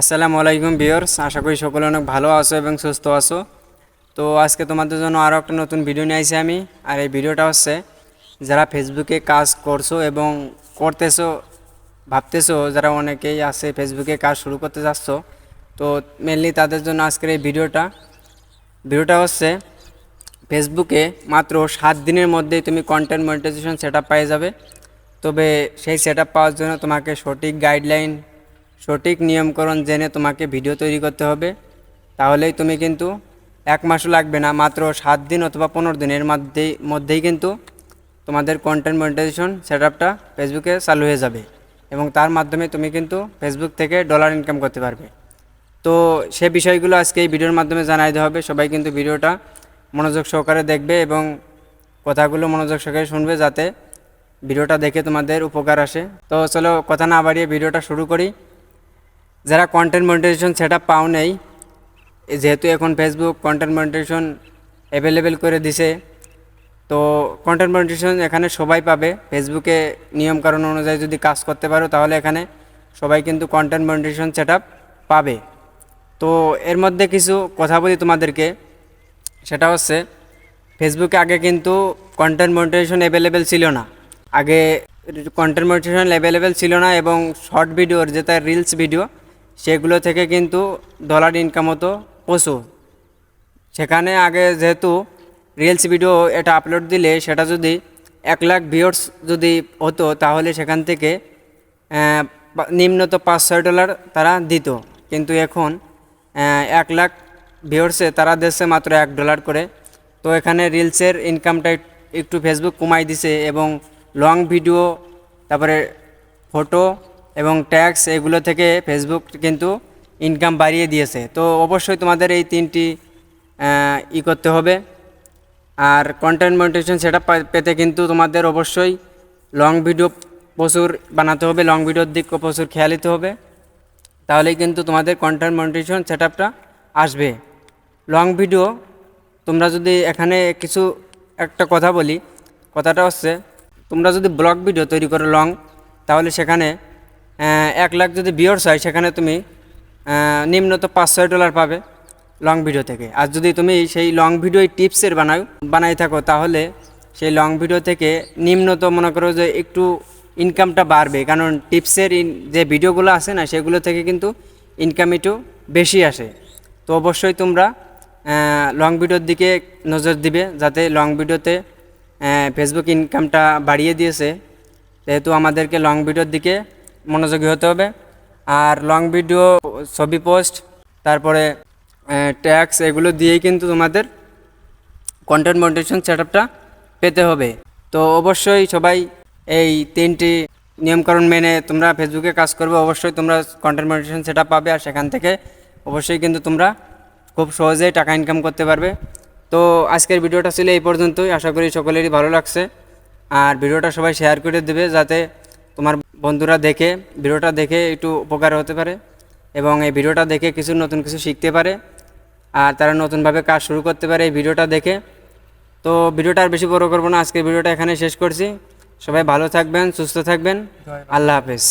আসসালামু আলাইকুম বিয়র্স আশা করি সকলে অনেক ভালো আছো এবং সুস্থ আছো। তো আজকে তোমাদের জন্য আরও একটা নতুন ভিডিও নিয়ে আইছি আমি, আর এই ভিডিওটা হচ্ছে যারা ফেসবুকে কাজ করছ এবং করতেছো, ভাবতেছো যারা অনেকেই আছে ফেসবুকে কাজ শুরু করতে যাচ্ছ, তো মেনলি তাদের জন্য আজকের এই ভিডিওটা। ভিডিওটা হচ্ছে ফেসবুকে মাত্র সাত দিনের মধ্যেই তুমি কন্টেন্ট মনিটাইজেশন সেট আপ পেয়ে যাবে, তবে সেই সেট আপ পাওয়ার জন্য তোমাকে সঠিক গাইডলাইন সঠিক নিয়মকরণ জেনে তোমাকে ভিডিও তৈরি করতে হবে। তাহলেই তুমি কিন্তু এক মাসও লাগবে না, মাত্র সাত দিন অথবা পনেরো দিনের মধ্যেই মধ্যেই কিন্তু তোমাদের কন্টেন্ট মনিটাইজেশন সেট আপটা ফেসবুকে চালু হয়ে যাবে এবং তার মাধ্যমে তুমি কিন্তু ফেসবুক থেকে ডলার ইনকাম করতে পারবে। তো সে বিষয়গুলো আজকে এই ভিডিওর মাধ্যমে জানাই দেওয়া হবে। সবাই কিন্তু ভিডিওটা মনোযোগ সহকারে দেখবে এবং কথাগুলো মনোযোগ সহকারে শুনবে যাতে ভিডিওটা দেখে তোমাদের উপকার আসে। তো চলো কথা না বাড়িয়ে ভিডিওটা শুরু করি। যারা কন্টেন্ট মনিটাইজেশন সেট আপ পাও নেই যেহেতু এখন ফেসবুক কন্টেন্ট মনিটাইজেশন অ্যাভেলেবেল করে দিছে, তো কন্টেন্ট মনিটাইজেশন এখানে সবাই পাবে। ফেসবুকে নিয়মকানুন অনুযায়ী যদি কাজ করতে পারো, তাহলে এখানে সবাই কিন্তু কন্টেন্ট মনিটাইজেশন সেট আপ পাবে। তো এর মধ্যে কিছু কথা বলি তোমাদেরকে। সেটা হচ্ছে ফেসবুকে আগে কিন্তু কন্টেন্ট মনিটাইজেশন অ্যাভেলেবেল ছিল না। আগে কন্টেন্ট মনিটাইজেশন অ্যাভেলেবেল ছিল না এবং শর্ট ভিডিওর যেটা রিলস ভিডিও সেগুলো থেকে কিন্তু ডলার ইনকাম হতো প্রচুর। সেখানে আগে যেহেতু রিলস ভিডিও এটা আপলোড দিলে সেটা যদি এক লাখ ভিউর্স যদি হতো তাহলে সেখান থেকে নিম্নত পাঁচ ছয় ডলার তারা দিত। কিন্তু এখন এক লাখ ভিউর্সে তারা দিচ্ছে মাত্র এক ডলার করে। তো এখানে রিলসের ইনকামটা একটু ফেসবুক কমাই দিছে এবং লং ভিডিও তারপরে ফটো এবং ট্যাক্স এগুলো থেকে ফেসবুক কিন্তু ইনকাম বাড়িয়ে দিয়েছে। তো অবশ্যই তোমাদের এই তিনটি ই করতে হবে। আর কন্টেন্ট মনিটেশন সেটা পেতে কিন্তু তোমাদের অবশ্যই লং ভিডিও প্রচুর বানাতে হবে লং ভিডিওর দিক প্রচুর খেয়াল দিতে হবে। তাহলেই কিন্তু তোমাদের কন্টেন্ট মনিটেশন সেট আসবে। লং ভিডিও তোমরা যদি এখানে কিছু একটা কথা বলি, কথাটা হচ্ছে, তোমরা যদি ব্লগ ভিডিও তৈরি করো লং তাহলে সেখানে এক লাখ যদি ভিউর্স হয়, সেখানে তুমি নিম্নত পাঁচ ছয় ডলার পাবে লং ভিডিও থেকে। আর যদি তুমি সেই লং ভিডিও টিপসের বানাও, বানাই থাকো, তাহলে সেই লং ভিডিও থেকে নিম্নত মনে করো যে একটু ইনকামটা বাড়বে। কারণ টিপসের যে ভিডিওগুলো আছে না, সেগুলো থেকে কিন্তু ইনকাম একটু বেশি আসে। তো অবশ্যই তোমরা লং ভিডিওর দিকে নজর দিবে, যাতে লং ভিডিওতে ফেসবুক ইনকামটা বাড়িয়ে দিয়েছে। যেহেতু আমাদেরকে লং ভিডিওর দিকে মনোযোগী হতে হবে। আর লং ভিডিও ছবি পোস্ট তারপরে ট্যাক্স এগুলো দিয়েই কিন্তু তোমাদের কন্টেন্ট মনিটেশন সেট আপটা পেতে হবে। তো অবশ্যই সবাই এই তিনটি নিয়মকানুন মেনে তোমরা ফেসবুকে কাজ করবে, অবশ্যই তোমরা কন্টেন্ট মনিটেশন সেট পাবে আর সেখান থেকে অবশ্যই কিন্তু তোমরা খুব সহজেই টাকা ইনকাম করতে পারবে। তো আজকের ভিডিওটা ছিল এই পর্যন্তই। আশা করি সকলেরই ভালো লাগছে। আর ভিডিওটা সবাই শেয়ার করে দেবে যাতে তোমার বন্ধুরা দেখে ভিডিওটা দেখে একটু উপকার হতে পারে এবং এই ভিডিওটা দেখে কিছু নতুন কিছু শিখতে পারে আর তারা নতুনভাবে কাজ শুরু করতে পারে এই ভিডিওটা দেখে। তো ভিডিওটা আর বেশি বড় করব না আজকের ভিডিওটা এখানে শেষ করছি। সবাই ভালো থাকবেন সুস্থ থাকবেন। আল্লাহ হাফেজ।